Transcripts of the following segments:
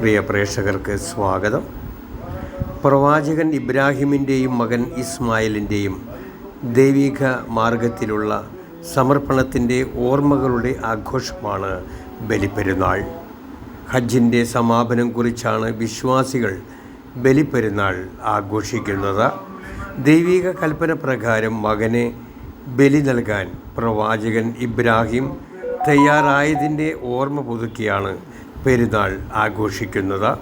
പ്രിയ പ്രേക്ഷകർക്ക് സ്വാഗതം. പ്രവാചകൻ ഇബ്രാഹിമിന്റെയും മകൻ ഇസ്മായിലിന്റെയും ദൈവിക മാർഗത്തിലുള്ള സമർപ്പണത്തിന്റെ ഓർമ്മകളുടെ ആഘോഷമാണ് ബലിപ്പെരുന്നാൾ. ഹജ്ജിന്റെ സമാപനം കുറിച്ചാണ് വിശ്വാസികൾ ബലിപ്പെരുന്നാൾ ആഘോഷിക്കുന്നത്. ദൈവിക കൽപ്പന പ്രകാരം മകനെ ബലി നൽകാൻ പ്രവാചകൻ ഇബ്രാഹിം തയ്യാറായതിന്റെ ഓർമ്മ പുതുക്കിയാണ് പെരുന്നാൾ ആഘോഷിക്കുന്നത്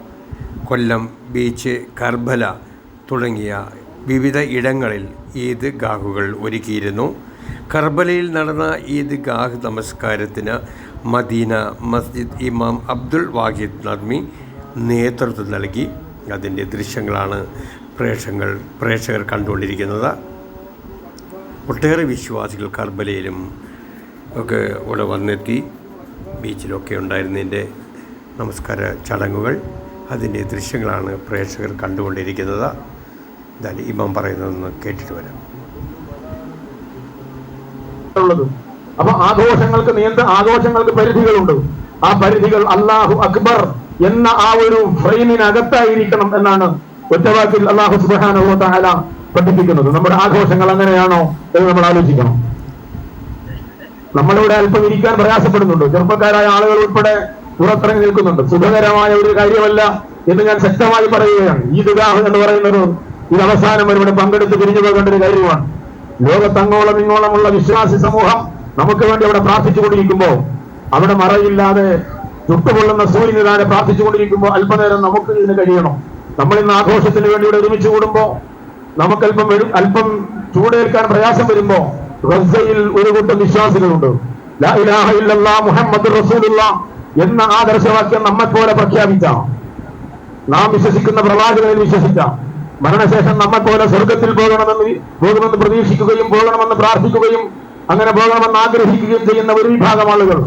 കൊല്ലം ബീച്ച് കർബല തുടങ്ങിയ വിവിധ ഇടങ്ങളിൽ ഈദ് ഗാഹുകൾ ഒരുക്കിയിരുന്നു. കർബലയിൽ നടന്ന ഈദ് ഗാഹ് നമസ്കാരത്തിന് മദീന മസ്ജിദ് ഇമാം അബ്ദുൾ വാഹിദ് നദ്മി നേതൃത്വം നൽകി. അതിന്റെ ദൃശ്യങ്ങളാണ് പ്രേക്ഷകർ പ്രേക്ഷകർ കണ്ടുകൊണ്ടിരിക്കുന്നത്. ഒട്ടേറെ വിശ്വാസികൾ കർബലയിലും ഒക്കെ ഇവിടെ വന്നെത്തി. ബീച്ചിലൊക്കെ ഉണ്ടായിരുന്നതിന്റെ നമസ്കാര ചടങ്ങുകൾ. അതിന്റെ ദൃശ്യങ്ങളാണ് പ്രേക്ഷകർ കണ്ടുകൊണ്ടിരിക്കുന്നത്. എന്തായാലും ഇമാം പറയുന്നതെന്ന് കേട്ടിട്ട് വരാം. അപ്പൊ ആഘോഷങ്ങൾക്ക് നിയന്ത്ര ആഘോഷങ്ങൾക്ക് പരിധികളുണ്ട്. ആ പരിധികൾ അള്ളാഹു അക്ബർ എന്ന ആ ഒരു ഫ്രെയിമിനകത്തായിരിക്കണം എന്നാണ് ഒറ്റവാക്കിൽ അള്ളാഹു സുബാനോ താല പഠിപ്പിക്കുന്നത്. നമ്മുടെ ആഘോഷങ്ങൾ അങ്ങനെയാണോ എന്ന് നമ്മൾ ആലോചിക്കണം. നമ്മളിവിടെ അല്പം ഇരിക്കാൻ പ്രയാസപ്പെടുന്നുണ്ട്. ചെറുപ്പക്കാരായ ആളുകൾ ഉൾപ്പെടെ പുറത്തിറങ്ങി നിൽക്കുന്നുണ്ട്. സുഖകരമായ ഒരു കാര്യമല്ല എന്ന് ഞാൻ ശക്തമായി പറയുകയാണ്. ഈ ദുരാഹ് എന്ന് പറയുന്നത് ഇത് അവസാനം ഇവിടെ പങ്കെടുത്ത് പിരിഞ്ഞു പോകേണ്ട ഒരു കാര്യമാണ്. ലോകത്തങ്ങോളം ഇങ്ങോളമുള്ള വിശ്വാസി സമൂഹം നമുക്ക് വേണ്ടി അവിടെ പ്രാർത്ഥിച്ചുകൊണ്ടിരിക്കുമ്പോൾ അവിടെ മറയില്ലാതെ ചുട്ടുകൊള്ളുന്ന സൂര്യന് താഴെ പ്രാർത്ഥിച്ചുകൊണ്ടിരിക്കുമ്പോൾ അല്പനേരം നമുക്ക് ഇതിന് കഴിയണം. നമ്മൾ ഇന്ന് ആഘോഷത്തിന് വേണ്ടി ഇവിടെ ഒരുമിച്ച് കൂടുമ്പോ നമുക്കല്പം അല്പം ചൂടേൽക്കാൻ പ്രയാസം വരുമ്പോ റസയിൽ ഒരു കൂട്ടം വിശ്വാസികളുണ്ട്. റസൂലുള്ള. എന്ന ആദർശവാക്യം നമ്മെപ്പോലെ പ്രഖ്യാപിച്ച നാം വിശ്വസിക്കുന്ന പ്രവാചകനിൽ വിശ്വസിച്ച മരണശേഷം നമ്മെപ്പോലെ സ്വർഗത്തിൽ പോകണമെന്ന് പോകുമെന്ന് പ്രതീക്ഷിക്കുകയും പോകണമെന്ന് പ്രാർത്ഥിക്കുകയും അങ്ങനെ പോകണമെന്ന് ആഗ്രഹിക്കുകയും ചെയ്യുന്ന ഒരു വിഭാഗം ആളുകൾ.